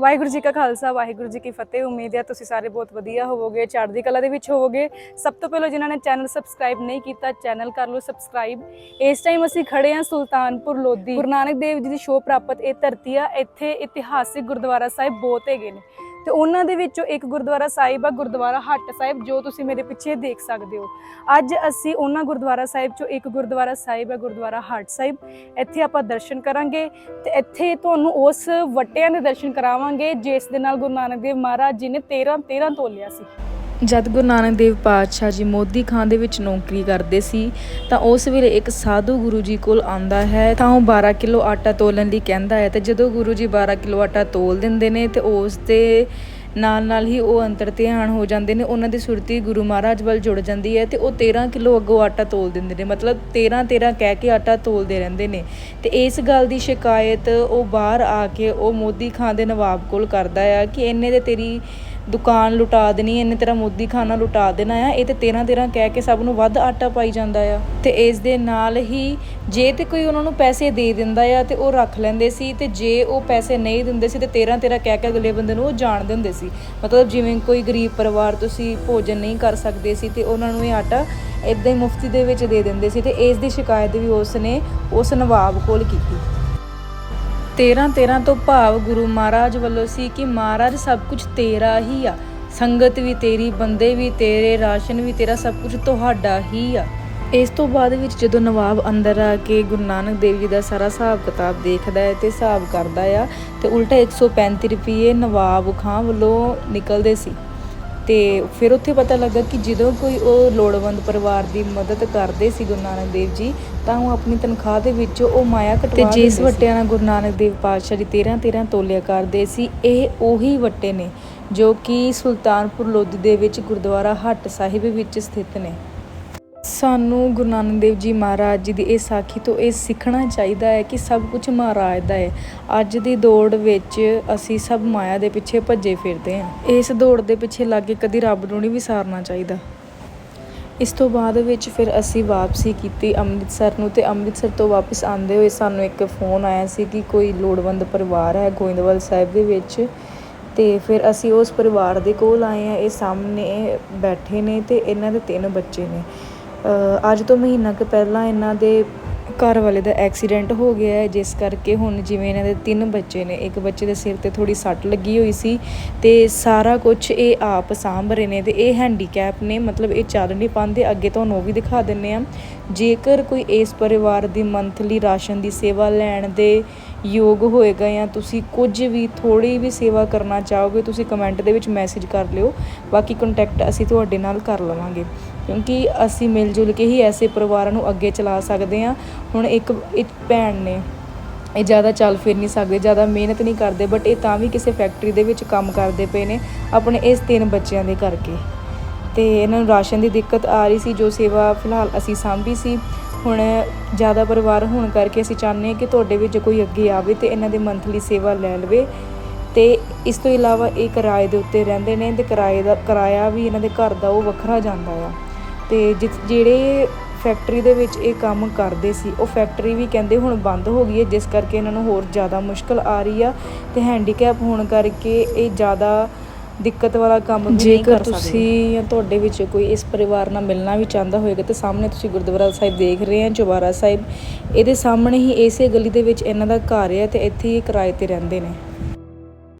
ਵਾਹਿਗੁਰੂ ਜੀ ਕਾ ਖਾਲਸਾ, ਵਾਹਿਗੁਰੂ ਜੀ ਕੀ ਫਤਿਹ। ਉਮੀਦ ਹੈ ਤੁਸੀਂ ਸਾਰੇ ਬਹੁਤ ਵਧੀਆ ਹੋਵੋਗੇ, ਚੜ੍ਹਦੀ ਕਲਾ ਦੇ ਵਿੱਚ ਹੋਵੋਗੇ। ਸਭ ਤੋਂ ਪਹਿਲਾਂ ਜਿਨ੍ਹਾਂ ਨੇ ਚੈਨਲ ਸਬਸਕ੍ਰਾਈਬ ਨਹੀਂ ਕੀਤਾ, ਚੈਨਲ ਕਰ ਲਓ ਸਬਸਕ੍ਰਾਈਬ। ਇਸ ਟਾਈਮ ਅਸੀਂ ਖੜੇ ਹਾਂ ਸੁਲਤਾਨਪੁਰ ਲੋਧੀ। ਗੁਰੂ ਨਾਨਕ ਦੇਵ ਜੀ ਦੀ ਸ਼ੋਅ ਪ੍ਰਾਪਤ ਇਹ ਧਰਤੀ ਆ, ਇੱਥੇ ਇਤਿਹਾਸਿਕ ਗੁਰਦੁਆਰਾ ਸਾਹਿਬ ਬਹੁਤ ਹੈਗੇ ਨੇ। ਤੇ ਉਹਨਾਂ ਦੇ ਵਿੱਚੋਂ ਇੱਕ ਗੁਰਦੁਆਰਾ ਸਾਹਿਬ ਆ, ਗੁਰਦੁਆਰਾ ਹੱਟ ਸਾਹਿਬ, ਜੋ ਤੁਸੀਂ ਮੇਰੇ ਪਿੱਛੇ ਦੇਖ ਸਕਦੇ ਹੋ। ਅੱਜ ਅਸੀਂ ਉਹਨਾਂ ਗੁਰਦੁਆਰਾ ਸਾਹਿਬ ਚੋਂ ਇੱਕ ਗੁਰਦੁਆਰਾ ਸਾਹਿਬ ਹੈ ਗੁਰਦੁਆਰਾ ਹੱਟ ਸਾਹਿਬ। ਇੱਥੇ ਆਪਾਂ ਦਰਸ਼ਨ ਕਰਾਂਗੇ ਤੇ ਇੱਥੇ ਤੁਹਾਨੂੰ ਉਸ ਵਟਿਆਂ ਦੇ ਦਰਸ਼ਨ ਕਰਾਵਾਂਗੇ, ਜਿਸ ਦੇ ਨਾਲ ਗੁਰੂ ਨਾਨਕ ਦੇਵ ਮਹਾਰਾਜ ਜੀ ਨੇ 13 13 ਤੋਲਿਆ ਸੀ। ਜਦ ਗੁਰੂ ਨਾਨਕ ਦੇਵ ਪਾਤਸ਼ਾਹ ਜੀ ਮੋਦੀ ਖਾਂ ਦੇ ਵਿੱਚ ਨੌਕਰੀ ਕਰਦੇ ਸੀ, ਤਾਂ ਉਸ ਵੇਲੇ ਇੱਕ ਸਾਧੂ ਗੁਰੂ ਜੀ ਕੋਲ ਆਂਦਾ ਹੈ, ਤਾਂ ਉਹ 12 ਕਿਲੋ ਆਟਾ ਤੋਲਣ ਲਈ ਕਹਿੰਦਾ ਹੈ। ਤੇ ਜਦੋਂ ਗੁਰੂ ਜੀ 12 ਕਿਲੋ ਆਟਾ ਤੋਲ ਦਿੰਦੇ ਨੇ, ਤੇ ਉਸ ਦੇ ਨਾਲ ਨਾਲ ਹੀ ਉਹ ਅੰਤਰ ਧਿਆਨ ਹੋ ਜਾਂਦੇ ਨੇ, ਉਹਨਾਂ ਦੀ ਸੁਰਤੀ ਗੁਰੂ ਮਹਾਰਾਜ ਵੱਲ ਜੁੜ ਜਾਂਦੀ ਹੈ ਤੇ ਉਹ 13 ਕਿਲੋ ਅੱਗੋਂ ਆਟਾ ਤੋਲ ਦਿੰਦੇ ਨੇ। ਮਤਲਬ 13 13 ਕਹਿ ਕੇ ਆਟਾ ਤੋਲਦੇ ਰਹਿੰਦੇ ਨੇ। ਤੇ ਇਸ ਗੱਲ ਦੀ ਸ਼ਿਕਾਇਤ ਉਹ ਬਾਹਰ ਆ ਕੇ ਉਹ ਮੋਦੀ ਖਾਂ ਦੇ ਨਵਾਬ ਕੋਲ ਕਰਦਾ ਆ ਕਿ ਇਹਨੇ ਦੇ ਤੇਰੀ ਦੁਕਾਨ ਲੁਟਾ ਦੇਣੀ ਇਹਨੇ ਤੇਰਾ ਮੋਦੀ ਖਾਨਾ ਲੁਟਾ ਦੇਣਾ ਆ, ਇਹ ਤੇ 13 13 ਕਹਿ ਕੇ ਸਭ ਨੂੰ ਵੱਧ ਆਟਾ ਪਾਈ ਜਾਂਦਾ ਆ। ਤੇ ਇਸ ਦੇ ਨਾਲ ਹੀ ਜੇ ਤੇ ਕੋਈ ਉਹਨਾਂ ਨੂੰ ਪੈਸੇ ਦੇ ਦਿੰਦਾ ਆ ਤੇ ਉਹ ਰੱਖ ਲੈਂਦੇ ਸੀ ਤੇ ਜੇ ਉਹ ਪੈਸੇ ਨਹੀਂ ਦਿੰਦੇ ਸੀ ਤੇ 13 13 ਕਹਿ ਕੇ ਅਗਲੇ ਬੰਦੇ ਨੂੰ ਉਹ ਜਾਣਦੇ ਹੁੰਦੇ ਸੀ। ਮਤਲਬ ਜਿਵੇਂ ਕੋਈ ਗਰੀਬ ਪਰਿਵਾਰ ਤੁਸੀਂ ਭੋਜਨ ਨਹੀਂ ਕਰ ਸਕਦੇ ਸੀ ਤੇ ਉਹਨਾਂ ਨੂੰ ਇਹ ਆਟਾ ਇਦਾਂ ਹੀ ਮੁਫਤੀ ਦੇ ਵਿੱਚ ਦੇ ਦਿੰਦੇ ਸੀ ਤੇ ਇਸ ਦੀ ਸ਼ਿਕਾਇਤ ਵੀ ਉਸ ਨੇ ਉਸ ਨਵਾਬ ਕੋਲ ਕੀਤੀ। 13 13 ਤੋਂ ਭਾਵ ਗੁਰੂ ਮਹਾਰਾਜ ਵੱਲੋਂ ਸੀ ਕਿ ਮਹਾਰਾਜ ਸਭ ਕੁਝ ਤੇਰਾ ਹੀ ਆ। ਸੰਗਤ ਵੀ ਤੇਰੀ, ਬੰਦੇ ਵੀ ਤੇਰੇ, ਰਾਸ਼ਨ ਵੀ ਤੇਰਾ, ਸਭ ਕੁਝ ਤੁਹਾਡਾ ਹੀ ਆ। ਇਸ ਤੋਂ ਬਾਅਦ ਵਿੱਚ ਜਦੋਂ ਨਵਾਬ ਅੰਦਰ ਆ ਕੇ ਗੁਰੂ ਨਾਨਕ ਦੇਵ ਜੀ ਦਾ ਸਾਰਾ ਹਿਸਾਬ ਕਿਤਾਬ ਦੇਖਦਾ ਹੈ ਤੇ ਹਿਸਾਬ ਕਰਦਾ ਆ, ਤੇ ਉਲਟਾ 135 ਰੁਪਏ ਨਵਾਬ ਖਾਂ ਵੱਲੋਂ ਨਿਕਲਦੇ ਸੀ। ਤੇ ਫਿਰ ਉੱਥੇ ਪਤਾ ਲੱਗਾ ਕਿ ਜਦੋਂ ਕੋਈ ਉਹ ਲੋੜਵੰਦ ਪਰਿਵਾਰ ਦੀ ਮਦਦ ਕਰਦੇ ਸੀ ਗੁਰੂ ਨਾਨਕ ਦੇਵ ਜੀ ਤਾਂ ਉਹ ਆਪਣੀ ਤਨਖਾਹ ਦੇ ਵਿੱਚੋਂ ਉਹ ਮਾਇਆ ਕਟਵਾ ਤੇ ਜਿਸ ਵੱਟਿਆਂ ਨਾਲ ਗੁਰੂ ਨਾਨਕ ਦੇਵ ਪਾਤਸ਼ਾਹ ਜੀ 13 13 ਤੋਲਿਆ ਕਰਦੇ ਸੀ ਇਹ ਉਹੀ ਵੱਟੇ ਨੇ ਜੋ ਕਿ ਸੁਲਤਾਨਪੁਰ ਲੋਧੀ ਦੇ ਵਿੱਚ ਗੁਰਦੁਆਰਾ ਹੱਟ ਸਾਹਿਬ ਵਿੱਚ ਸਥਿਤ ਨੇ। ਸਾਨੂੰ ਗੁਰੂ ਨਾਨਕ ਦੇਵ ਜੀ ਮਹਾਰਾਜ ਜੀ ਦੀ ਇਹ ਸਾਖੀ ਤੋਂ ਇਹ ਸਿੱਖਣਾ ਚਾਹੀਦਾ ਹੈ ਕਿ ਸਭ ਕੁਝ ਮਹਾਰਾਜ ਦਾ ਹੈ। ਅੱਜ ਦੀ ਦੌੜ ਵਿੱਚ ਅਸੀਂ ਸਭ ਮਾਇਆ ਦੇ ਪਿੱਛੇ ਭੱਜੇ ਫਿਰਦੇ ਹਾਂ। ਇਸ ਦੌੜ ਦੇ ਪਿੱਛੇ ਲੱਗ ਕੇ ਕਦੀ ਰੱਬ ਨੂੰ ਨਹੀਂ ਵਿਸਾਰਨਾ ਚਾਹੀਦਾ। ਇਸ ਤੋਂ ਬਾਅਦ ਵਿੱਚ ਫਿਰ ਅਸੀਂ ਵਾਪਸੀ ਕੀਤੀ ਅੰਮ੍ਰਿਤਸਰ ਨੂੰ ਤੇ ਅੰਮ੍ਰਿਤਸਰ ਤੋਂ ਵਾਪਸ ਆਉਂਦੇ ਹੋਏ ਸਾਨੂੰ ਇੱਕ ਫੋਨ ਆਇਆ ਸੀ ਕਿ ਕੋਈ ਲੋੜਵੰਦ ਪਰਿਵਾਰ ਹੈ ਗੋਇੰਦਵਾਲ ਸਾਹਿਬ ਦੇ ਵਿੱਚ ਤੇ ਫਿਰ ਅਸੀਂ ਉਸ ਪਰਿਵਾਰ ਦੇ ਕੋਲ ਆਏ ਆ ਇਹ ਸਾਹਮਣੇ ਬੈਠੇ ਨੇ ਤੇ ਇਹਨਾਂ ਦੇ ਤਿੰਨ ਬੱਚੇ ਨੇ। ਅੱਜ ਤੋਂ ਮਹੀਨਾ ਕੁ ਪਹਿਲਾਂ ਇਹਨਾਂ ਦੇ ਘਰ ਵਾਲੇ ਦਾ ਐਕਸੀਡੈਂਟ ਹੋ ਗਿਆ ਹੈ, ਜਿਸ ਕਰਕੇ ਹੁਣ ਜਿਵੇਂ ਇਹਨਾਂ ਦੇ ਤਿੰਨ ਬੱਚੇ ਨੇ, ਇੱਕ ਬੱਚੇ ਦੇ ਸਿਰ ਤੇ ਥੋੜੀ ਸੱਟ ਲੱਗੀ ਹੋਈ ਸੀ ਤੇ ਸਾਰਾ ਕੁਝ ਇਹ ਆਪ ਸਾਂਭ ਰਹੇ ਨੇ ਤੇ ਇਹ ਹੈਂਡੀਕੈਪ ਨੇ, ਮਤਲਬ ਇਹ ਚੱਲ ਨਹੀਂ ਪਾਉਂਦੇ, ਅੱਗੇ ਤੁਹਾਨੂੰ ਉਹ ਵੀ ਦਿਖਾ ਦਿੰਨੇ ਆ ਜੇਕਰ ਕੋਈ ਇਸ ਪਰਿਵਾਰ ਦੀ ਮੰਥਲੀ ਰਾਸ਼ਨ ਦੀ ਸੇਵਾ ਲੈਣ ਦੇ ਯੋਗ ਹੋਏਗਾ ਜਾਂ ਤੁਸੀਂ ਕੁਝ ਵੀ ਥੋੜੀ ਵੀ ਸੇਵਾ ਕਰਨਾ ਚਾਹੋਗੇ, ਤੁਸੀਂ ਕਮੈਂਟ ਦੇ ਵਿੱਚ ਮੈਸੇਜ ਕਰ ਲਿਓ। ਬਾਕੀ ਕੰਟੈਕਟ ਅਸੀਂ ਤੁਹਾਡੇ ਨਾਲ ਕਰ ਲਵਾਂਗੇ। ਕਿਉਂਕਿ ਅਸੀਂ ਮਿਲ ਜੁਲ ਕੇ ਹੀ ਐਸੇ ਪਰਿਵਾਰਾਂ ਨੂੰ ਅੱਗੇ ਚਲਾ ਸਕਦੇ ਹਾਂ। ਹੁਣ ਇੱਕ ਇੱਕ ਭੈਣ ਨੇ, ਇਹ ਜ਼ਿਆਦਾ ਚੱਲ ਫਿਰ ਨਹੀਂ ਸਕਦੇ, ਜ਼ਿਆਦਾ ਮਿਹਨਤ ਨਹੀਂ ਕਰਦੇ ਬਟ ਇਹ ਤਾਂ ਵੀ ਕਿਸੇ ਫੈਕਟਰੀ ਦੇ ਵਿੱਚ ਕੰਮ ਕਰਦੇ ਪਏ ਨੇ, ਆਪਣੇ ਇਸ ਤਿੰਨ ਬੱਚਿਆਂ ਦੇ ਕਰਕੇ। ਤੇ ਇਹਨਾਂ ਨੂੰ ਰਾਸ਼ਨ ਦੀ ਦਿੱਕਤ ਆ ਰਹੀ ਸੀ, ਜੋ ਸੇਵਾ ਫਿਲਹਾਲ ਅਸੀਂ ਸਾਂਭੀ ਸੀ। ਹੁਣ ਜ਼ਿਆਦਾ ਪਰਿਵਾਰ ਹੋਣ ਕਰਕੇ ਅਸੀਂ ਚਾਹੁੰਦੇ ਹਾਂ ਕਿ ਤੁਹਾਡੇ ਵਿੱਚ ਕੋਈ ਅੱਗੇ ਆਵੇ ਤੇ ਇਹਨਾਂ ਦੇ ਮੰਥਲੀ ਸੇਵਾ ਲੈ ਲਵੇ। ਤੇ ਇਸ ਤੋਂ ਇਲਾਵਾ ਇਹ ਕਿਰਾਏ ਦੇ ਉੱਤੇ ਰਹਿੰਦੇ ਨੇ ਤੇ ਕਿਰਾਏ ਦਾ, ਕਿਰਾਇਆ ਵੀ ਇਹਨਾਂ ਦੇ ਘਰ ਦਾ ਉਹ ਵੱਖਰਾ ਜਾਂਦਾ ਆ। ਤੇ ਜਿ- ਜਿਹੜੇ ਫੈਕਟਰੀ ਦੇ ਵਿੱਚ ਇਹ ਕੰਮ ਕਰਦੇ ਸੀ, ਉਹ ਫੈਕਟਰੀ ਵੀ ਕਹਿੰਦੇ ਹੁਣ ਬੰਦ ਹੋ ਗਈ ਹੈ, ਜਿਸ ਕਰਕੇ ਇਹਨਾਂ ਨੂੰ ਹੋਰ ਜ਼ਿਆਦਾ ਮੁਸ਼ਕਲ ਆ ਰਹੀ ਆ। ਤੇ ਹੈਂਡੀਕੈਪ ਹੋਣ ਕਰਕੇ ਇਹ ਜ਼ਿਆਦਾ ਦਿੱਕਤ ਵਾਲਾ ਕੰਮ ਵੀ ਨਹੀਂ ਕਰ ਸਕਦੇ। ਤੁਸੀਂ ਜਾਂ ਤੁਹਾਡੇ ਵਿੱਚ ਕੋਈ ਇਸ ਪਰਿਵਾਰ ਨਾਲ ਮਿਲਣਾ ਵੀ ਚਾਹੁੰਦਾ ਹੋਵੇਗਾ ਤੇ ਸਾਹਮਣੇ ਤੁਸੀਂ ਗੁਰਦੁਆਰਾ ਸਾਹਿਬ ਦੇਖ ਰਹੇ ਹੋ ਚੁਬਾਰਾ ਸਾਹਿਬ। ਇਹਦੇ ਸਾਹਮਣੇ ਹੀ ਇਸੇ ਗਲੀ ਦੇ ਵਿੱਚ ਇਹਨਾਂ ਦਾ ਘਰ ਹੈ ਤੇ ਇੱਥੇ ਹੀ ਕਿਰਾਏ ਤੇ ਰਹਿੰਦੇ ਨੇ।